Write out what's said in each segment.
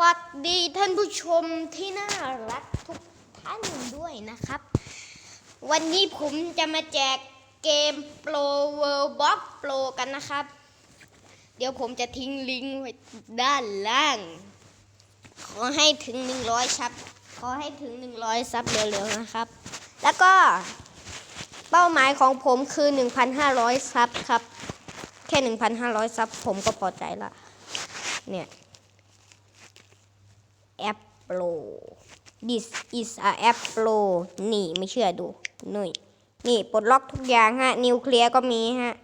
สวัสดีท่านผู้ชมที่น่ารักทุกท่านด้วยนะครับ วันนี้ผมจะมาแจกเกม Pro World Box Pro กันนะครับ เดี๋ยวผมจะทิ้งลิงก์ไว้ด้านล่าง ขอให้ถึง 100 ซับ ขอให้ถึง 100 ซับเร็วๆนะครับ แล้วก็เป้าหมายของผมคือ 1,500 ซับครับ แค่ 1,500 ซับผมก็พอใจละเนี่ย แอปโปร this is a app pro นี่ไม่เชื่อดูนี่นี่ปลดล็อกทุกอย่างฮะ นิวเคลียร์ก็มีฮะ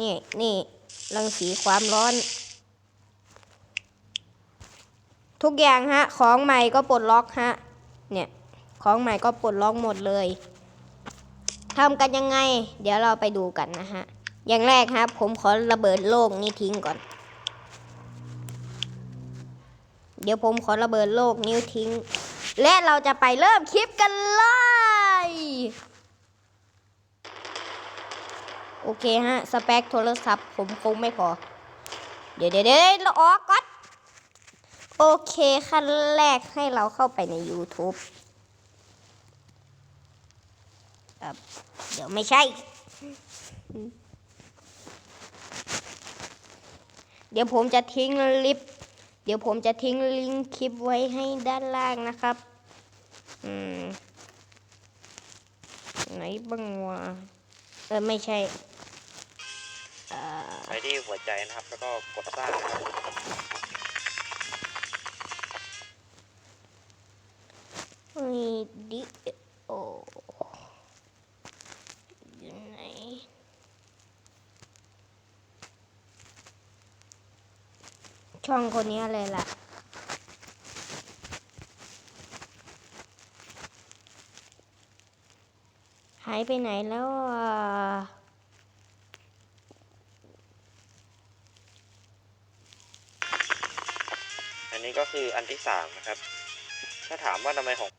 นี่นี่รังสีความร้อน ทุกอย่างฮะ ของใหม่ก็ปลดล็อกฮะ เนี่ย ของใหม่ก็ปลดล็อกหมดเลยทำกันยังไง เดี๋ยวเราไปดูกันนะฮะ อย่างแรกครับ ผมขอระเบิดโลกนี้ทิ้งก่อน เดี๋ยวผมขอระเบิดโลกนิ้วทิ้ง และเราจะไปเริ่มคลิปกันเลย โอเคฮะ สเปคโทรศัพท์ผมคงไม่พอ เดี๋ยวเดี๋ยวเดี๋ยวเราออกก่อนโอเค ขั้นแรกให้เราเข้าไปใน YouTube เอ่อเดี๋ยวไม่ใช่ เดี๋ยวผมจะทิ้งลิฟต์ เดี๋ยวผมจะทิ้งลิงก์คลิปไว้ให้ด้านล่างนะครับ อืม ไหนบ้างวะ เออ ไม่ใช่เอ่อไปที่หัวใจนะครับ แล้วก็กดสร้างนะครับวิดีโออยู่ไหน ช่องคนนี้เลยล่ะ หายไปไหนแล้วอะอันนี้ก็คืออันที่สามนะครับ ถ้าถามว่าทำไมของ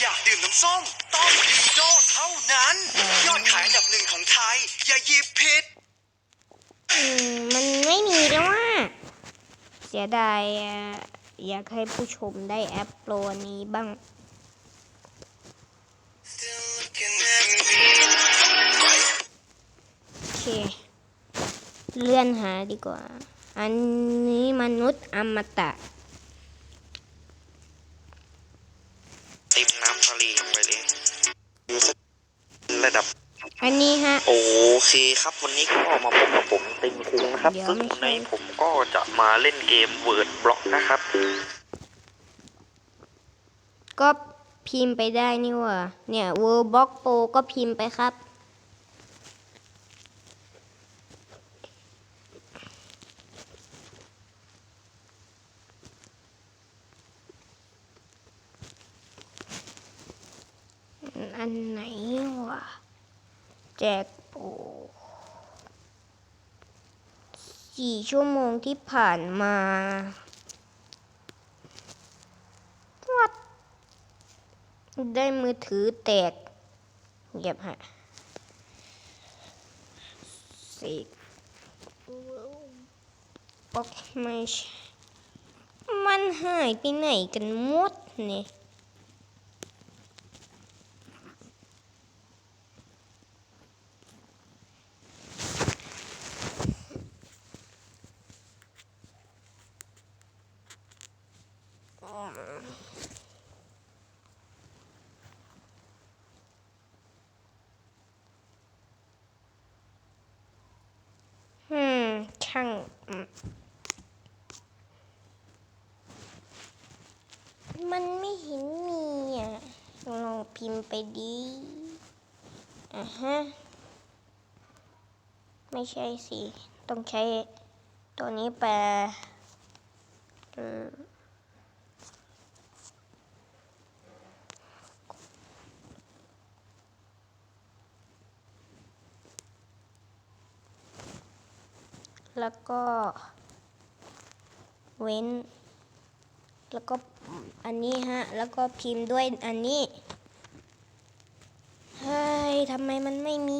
อยากดื่มน้ำส้ม องไทยอย่าหยิบผิด อืมมันไม่มีแล้วว่า เสียดายอะอยากให้ผู้ชมได้แอปโปรนี้บ้าง โอเค เลื่อนหาดีกว่า อันนี้มนุษย์อมตะ โอเคครับวันนี้ก็มาพบกับผมติมคุงนะครับ เดี๋ยวซึ่งไม่ใช่ ในผมก็จะมาเล่นเกมเวิร์ดบล็อกนะครับ ก็พิมพ์ไปได้นี่หว่า เนี่ย World Box Pro ก็พิมพ์ไปครับ อันไหนวะ แจกปรสี่ชั่วโมงที่ผ่านมา What ได้มือถือแตกเหยียบฮะสิบอกไม่ใช่มันหายไปไหนกันหมดเนี่ย อืม ช่างมมันไม่เห็นมีอะลองพิมพ์ไปดีอะฮะ ไม่ใช่สิ ต้องใช้ตัวนี้แปล แล้วก็ เว้น แล้วก็อันนี้ฮะ แล้วก็พิมพ์ด้วยอันนี้ เฮ้ยทำไมมันไม่มี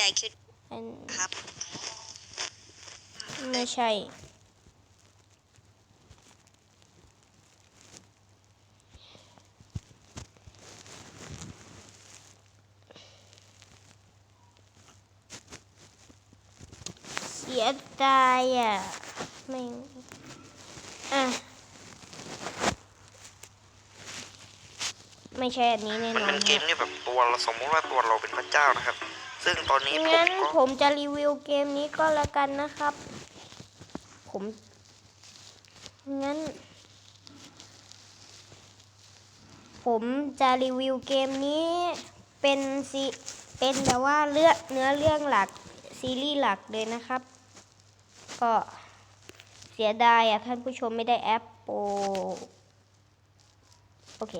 ญ่ขึ้นอันครับ ไม่ใช่ เสียดายอะ ไม่ อะ ไม่ใช่อันนี้แน่มันนอเป็นนเกมฮะที่แบบตัวเราสมมติว่าตัวเราเป็นพระเจ้านะครับ ซึ่งตอนนี้ผมงั้นก็ผมจะรีวิวเกมนี้ก็แล้วกันนะครับ ผมงั้น ผมจะรีวิวเกมนี้เป็นซีเป็นแบบว่าเลือกเนื้อเรื่องหลักซีรีส์หลักเลยนะครับ ก็เสียดายอะท่านผู้ชมไม่ได้แอปโปโอเค